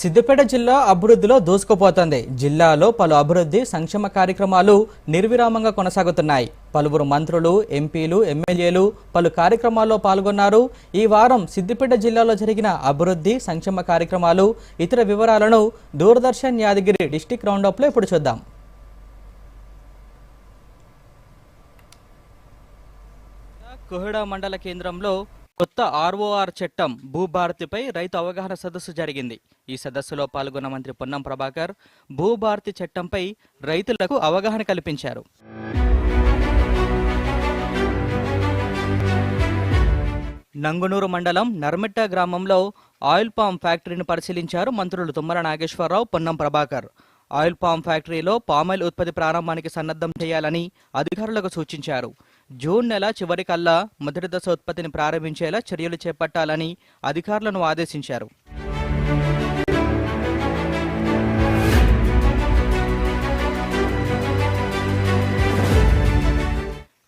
సిద్దిపేట జిల్లా అభివృద్ధిలో దూసుకుపోతుంది. జిల్లాలో పలు అభివృద్ధి సంక్షేమ కార్యక్రమాలు నిర్విరామంగా కొనసాగుతున్నాయి. పలువురు మంత్రులు ఎంపీలు ఎమ్మెల్యేలు పలు కార్యక్రమాల్లో పాల్గొన్నారు. ఈ వారం సిద్దిపేట జిల్లాలో జరిగిన అభివృద్ధి సంక్షేమ కార్యక్రమాలు ఇతర వివరాలను దూరదర్శన్ యాదగిరి డిస్టిక్ రౌండప్లో ఇప్పుడు చూద్దాం. కోహెడా మండల కేంద్రంలో కొత్త ఆర్ఓఆర్ చట్టం భూభారతిపై రైతు అవగాహన సదస్సు జరిగింది. ఈ సదస్సులో పాల్గొన్న మంత్రి పొన్నం ప్రభాకర్ భూభారతి చట్టంపై రైతులకు అవగాహన కల్పించారు. నంగునూరు మండలం నర్మిట్ట గ్రామంలో ఆయిల్ పామ్ ఫ్యాక్టరీని పరిశీలించారు మంత్రులు తుమ్మల నాగేశ్వరరావు పొన్నం ప్రభాకర్. ఆయిల్ పామ్ ఫ్యాక్టరీలో పామాయిల్ ఉత్పత్తి ప్రారంభానికి సన్నద్ధం చేయాలని అధికారులకు సూచించారు. జూన్ నెల చివరికల్లా మొదటి దశ ఉత్పత్తిని ప్రారంభించేలా చర్యలు చేపట్టాలని అధికారులను ఆదేశించారు.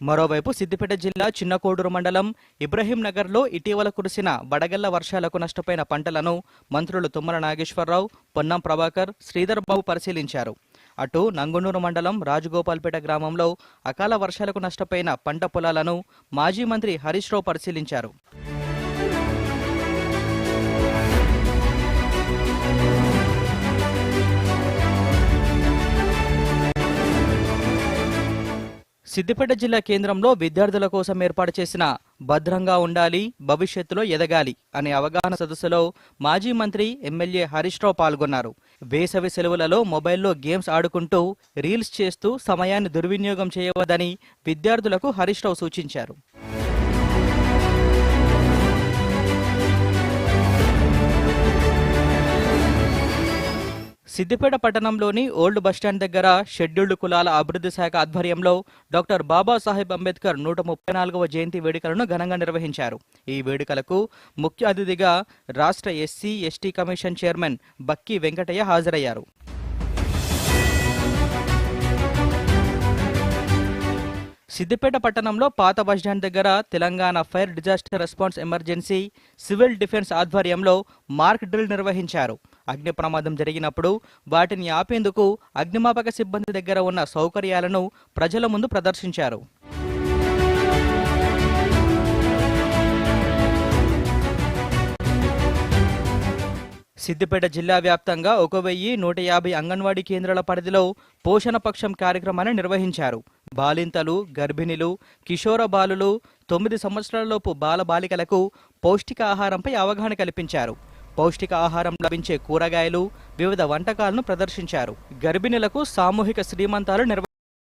మరోవైపు సిద్దిపేట జిల్లా చిన్నకోడూరు మండలం ఇబ్రహీంనగర్లో ఇటీవల కురిసిన వడగళ్ళ వర్షాలకు నష్టపోయిన పంటలను మంత్రులు తుమ్మల నాగేశ్వరరావు పొన్నం ప్రభాకర్ శ్రీధర్ బాబు పరిశీలించారు. అటు నంగునూరు మండలం రాజగోపాల్పేట గ్రామంలో అకాల వర్షాలకు నష్టపోయిన పంట పొలాలను మాజీ మంత్రి హరీష్ రావు పరిశీలించారు. సిద్దిపేట జిల్లా కేంద్రంలో విద్యార్థుల కోసం ఏర్పాటు చేసిన భద్రంగా ఉండాలి భవిష్యత్తులో ఎదగాలి అనే అవగాహన సదస్సులో మాజీ మంత్రి ఎమ్మెల్యే హరీష్ రావు పాల్గొన్నారు. వేసవి సెలవులలో మొబైల్లో గేమ్స్ ఆడుకుంటూ రీల్స్ చేస్తూ సమయాన్ని దుర్వినియోగం చేయవద్దని విద్యార్థులకు హరీష్ రావు సూచించారు. సిద్దిపేట పట్టణంలోని ఓల్డ్ బస్టాండ్ దగ్గర షెడ్యూల్డ్ కులాల అభివృద్ధి శాఖ ఆధ్వర్యంలో డాక్టర్ బాబాసాహెబ్ అంబేద్కర్ నూట ముప్పై నాలుగవ జయంతి వేడుకలను ఘనంగా నిర్వహించారు. ఈ వేడుకలకు ముఖ్య అతిథిగా రాష్ట్ర SC ST commission chairman Bakki Venkataiah హాజరయ్యారు. సిద్దిపేట పట్టణంలో పాత బస్టాండ్ దగ్గర Telangana fire disaster response emergency civil defence ఆధ్వర్యంలో మార్క్ డ్రిల్ నిర్వహించారు. అగ్ని ప్రమాదం జరిగినప్పుడు వాటిని ఆపేందుకు అగ్నిమాపక సిబ్బంది దగ్గర ఉన్న సౌకర్యాలను ప్రజల ముందు ప్రదర్శించారు. సిద్దిపేట జిల్లా వ్యాప్తంగా ఒక వెయ్యి నూట యాభై అంగన్వాడీ కేంద్రాల పరిధిలో పోషణ పక్షం కార్యక్రమాన్ని నిర్వహించారు. బాలింతలు గర్భిణులు కిషోర బాలులు తొమ్మిది సంవత్సరాలలోపు బాల బాలికలకు పౌష్టికాహారంపై అవగాహన కల్పించారు. పౌష్టిక ఆహారం లభించే కూరగాయలు వివిధ వంటకాలను ప్రదర్శించారు. గర్భిణులకు సామూహిక శ్రీమంతాలు నిర్వ